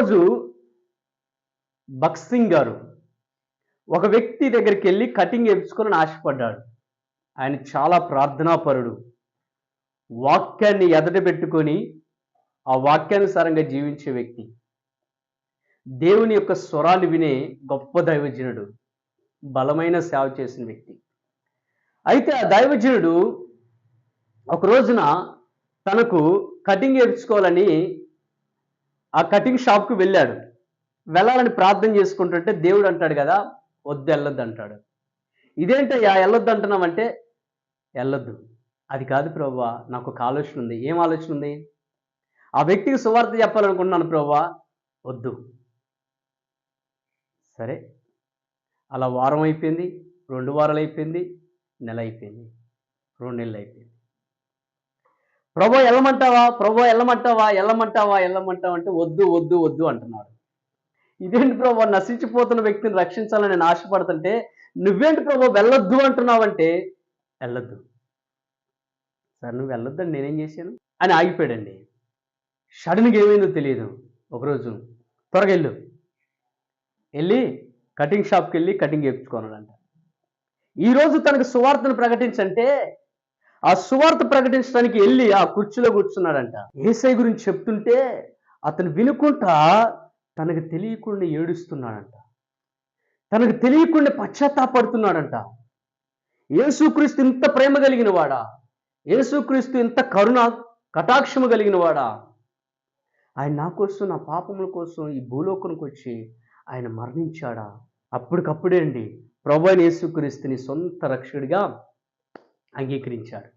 రోజు భగత్ సింగ్ గారు ఒక వ్యక్తి దగ్గరికి వెళ్ళి కటింగ్ వేయించుకోవాలని ఆశపడ్డాడు ఆయన చాలా ప్రార్థనాపరుడు. వాక్యాన్ని ఎదట పెట్టుకొని ఆ వాక్యానుసారంగా జీవించే వ్యక్తి. దేవుని యొక్క స్వరాన్ని వినే గొప్ప దైవజనుడు బలమైన సేవ చేసిన వ్యక్తి. అయితే ఆ దైవజనుడు ఒక రోజున తనకు కటింగ్ వేయించుకోవాలని ఆ కటింగ్ షాప్కి వెళ్ళాడు. వెళ్ళాలని ప్రార్థన చేసుకుంటుంటే దేవుడు అంటాడు కదా వద్దు వెళ్ళొద్దు అంటాడు. ఇదేంటయ్యా వెళ్ళొద్దు అంటున్నామంటే వెళ్ళొద్దు. అది కాదు ప్రభా నాకు ఒక ఆలోచన ఉంది. ఏం ఆలోచన ఉంది? ఆ వ్యక్తికి సువార్త చెప్పాలనుకుంటున్నాను ప్రభా వద్దు. సరే. అలా వారం అయిపోయింది రెండు వారాలు అయిపోయింది నెల అయిపోయింది రెండు నెలలు అయిపోయింది. ప్రభో వెళ్ళమంటావా ప్రభో వెళ్ళమంటావా వెళ్ళమంటావా వెళ్ళమంటావా అంటే వద్దు వద్దు వద్దు అంటున్నాడు. ఇదేంటి ప్రభో? నశించిపోతున్న వ్యక్తిని రక్షించాలని నేను ఆశపడుతుంటే నువ్వేంటి ప్రభో వెళ్ళొద్దు అంటున్నావంటే వెళ్ళొద్దు. సార్ నువ్వు వెళ్ళొద్దని నేనేం చేశాను? అని ఆగిపోయాడండి. సడన్గా ఏమైందో తెలియదు. ఒకరోజు త్వరగా వెళ్ళు. వెళ్ళి కటింగ్ షాప్కి వెళ్ళి కటింగ్ చేయించుకోనాడంట. ఈరోజు తనకు సువార్తను ప్రకటించంటే ఆ సువార్త ప్రకటించడానికి వెళ్ళి ఆ కుర్చీలో కూర్చున్నాడంట. ఏసై గురించి చెప్తుంటే అతను వినుకుంటా తనకు తెలియకుండా ఏడుస్తున్నాడంట. తనకు తెలియకుండా పశ్చాత్తాపడుతున్నాడంట. యేసుక్రీస్తు ఇంత ప్రేమ కలిగిన వాడా? యేసుక్రీస్తు ఇంత కరుణ కటాక్షము కలిగిన వాడా? ఆయన నా కోసం నా పాపముల కోసం ఈ భూలోకానికి వచ్చి ఆయన మరణించాడా? అప్పటికప్పుడే అండి ప్రభు ఏసుక్రీస్తుని యేసుక్రీస్తుని సొంత రక్షకుడిగా అంగీకరించాడు